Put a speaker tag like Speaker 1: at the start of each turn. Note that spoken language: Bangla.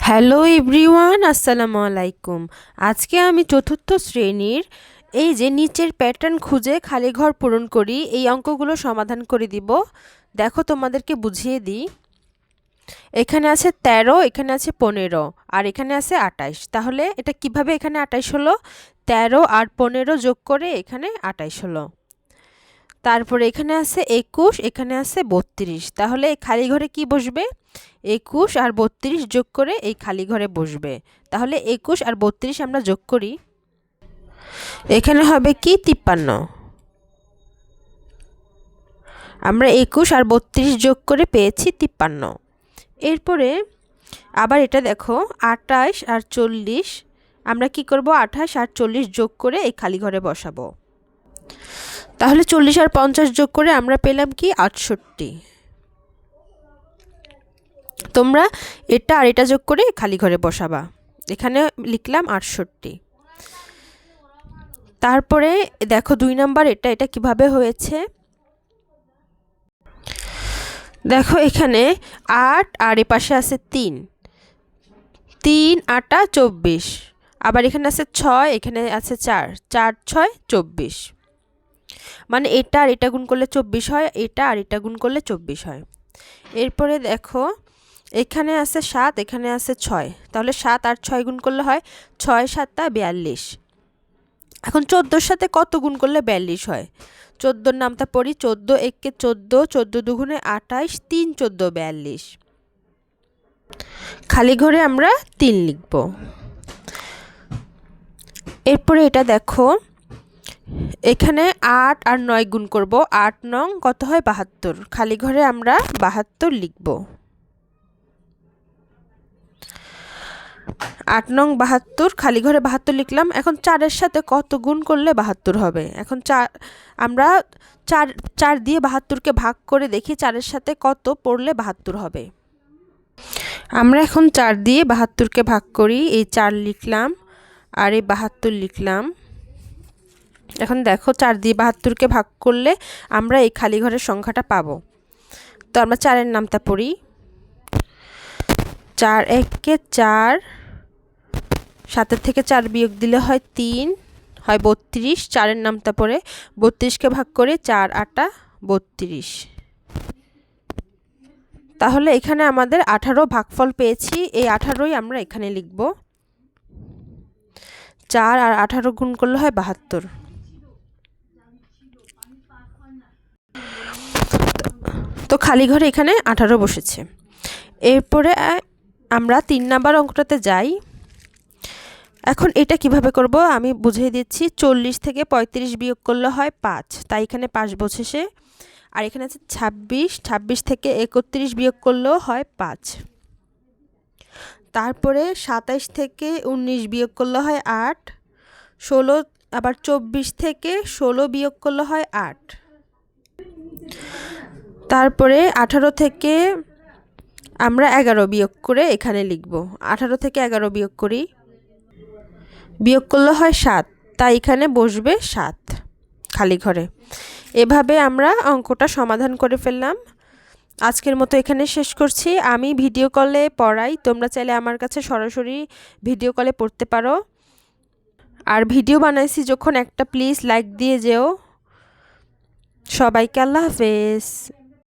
Speaker 1: হ্যালো এভরিওয়ান, আসসালামু আলাইকুম। আজকে আমি চতুর্থ শ্রেণির এই যে নিচের প্যাটার্ন খুঁজে খালি ঘর পূরণ করি, এই অঙ্কগুলো সমাধান করে দিব। দেখো তোমাদেরকে বুঝিয়ে দিই। এখানে আছে ১৩ এখানে আছে পনেরো, আর এখানে আছে আটাইশ তাহলে এটা কীভাবে এখানে আটাইশ হলো? ১৩ আর পনেরো যোগ করে এখানে আটাইশ হলো। তারপরে এখানে আছে একুশ, এখানে আছে বত্রিশ। তাহলে এই খালি ঘরে কি বসবে? একুশ আর বত্রিশ যোগ করে এই খালি ঘরে বসবে। তাহলে একুশ আর বত্রিশ আমরা যোগ করি। এখানে হবে কি? তিপ্পান্ন। আমরা একুশ আর বত্রিশ যোগ করে পেয়েছি তিপ্পান্ন। এরপরে আবার এটা দেখো আটাশ আর চল্লিশ। আমরা কি করব? আঠাশ আর চল্লিশ যোগ করে এই খালি ঘরে বসাবো। তাহলে চল্লিশ আর পঞ্চাশ যোগ করে আমরা পেলাম কি? আটষট্টি। তোমরা এটা আর এটা যোগ করে খালি ঘরে বসাবা। এখানে লিখলাম আটষট্টি। তারপরে দেখো দুই নাম্বার এটা এটা কীভাবে হয়েছে? দেখো এখানে আট আর এ পাশে আছে তিন। তিন, আটা চব্বিশ। আবার এখানে আছে ছয়, এখানে আছে চার। চার, ছয়, চব্বিশ। মানে এটা আর এটা গুণ করলে চব্বিশ হয়, এটা আর এটা গুণ করলে চব্বিশ হয়। এরপরে দেখো, এখানে আছে সাত, এখানে আছে ছয়। তাহলে সাত আর ছয় গুণ করলে হয় ছয় সাতটা বিয়াল্লিশ। এখন চোদ্দোর সাথে কত গুণ করলে বিয়াল্লিশ হয়? চোদ্দোর নামটা পড়ি, চোদ্দ এককে চোদ্দ চোদ্দ দুগুণে আঠাইশ তিন চোদ্দ বিয়াল্লিশ। খালি ঘরে আমরা তিন লিখব। এরপরে এটা দেখো এখানে আট আর নয় গুণ করব। আট নং কত হয়? বাহাত্তর। খালি ঘরে আমরা বাহাত্তর লিখব। আট নং বাহাত্তর, খালি ঘরে বাহাত্তর লিখলাম। এখন চারের সাথে কত গুণ করলে বাহাত্তর হবে? এখন চার আমরা চার চার দিয়ে বাহাত্তরকে ভাগ করে দেখি চারের সাথে কত পড়লে বাহাত্তর হবে। আমরা এখন চার দিয়ে বাহাত্তরকে ভাগ করি। এই চার লিখলাম আর এই বাহাত্তর লিখলাম। এখন দেখো চার দিয়ে বাহাত্তরকে ভাগ করলে আমরা এই খালি ঘরের সংখ্যাটা পাবো। তো আমরা চারের নামটা পড়ি। চার এককে চার, সাতের থেকে চার বিয়োগ দিলে হয় তিন, হয় বত্রিশ। চারের নামটা পড়ে বত্রিশকে ভাগ করে চার আটা বত্রিশ। তাহলে এখানে আমাদের আঠারো ভাগফল পেয়েছি, এই আঠারোই আমরা এখানে লিখব। চার আর আঠারো গুণ করলে হয় বাহাত্তর। তো খালি ঘরে এখানে আঠারো বসেছে। এরপরে আমরা তিন নাম্বার অঙ্কটাতে যাই। এখন এটা কীভাবে করব? আমি বুঝিয়ে দিচ্ছি, চল্লিশ থেকে পঁয়ত্রিশ বিয়োগ করলে হয় পাঁচ, তাই এখানে পাঁচ বসেছে আর এখানে আছে ছাব্বিশ ছাব্বিশ থেকে একত্রিশ বিয়োগ করলেও হয় পাঁচ। তারপরে সাতাইশ থেকে উনিশ বিয়োগ করলে হয় আট, ষোলো, আবার চব্বিশ থেকে ষোলো বিয়োগ করলে হয় আট। তারপরে আঠারো থেকে আমরা এগারো বিয়োগ করে এখানে লিখব। আঠারো থেকে এগারো বিয়োগ করি। বিয়োগ করলে হয় সাত, তাই এখানে বসবে সাত খালি ঘরে। এভাবে আমরা অঙ্কটা সমাধান করে ফেললাম। আজকের মতো এখানে শেষ করছি। আমি ভিডিও কলে পড়াই, তোমরা চাইলে আমার কাছে সরাসরি ভিডিও কলে পড়তে পারো। আর ভিডিও বানাইছি যখন একটা, প্লিজ লাইক দিয়ে যেও। সবাইকে আল্লাহ হাফেজ।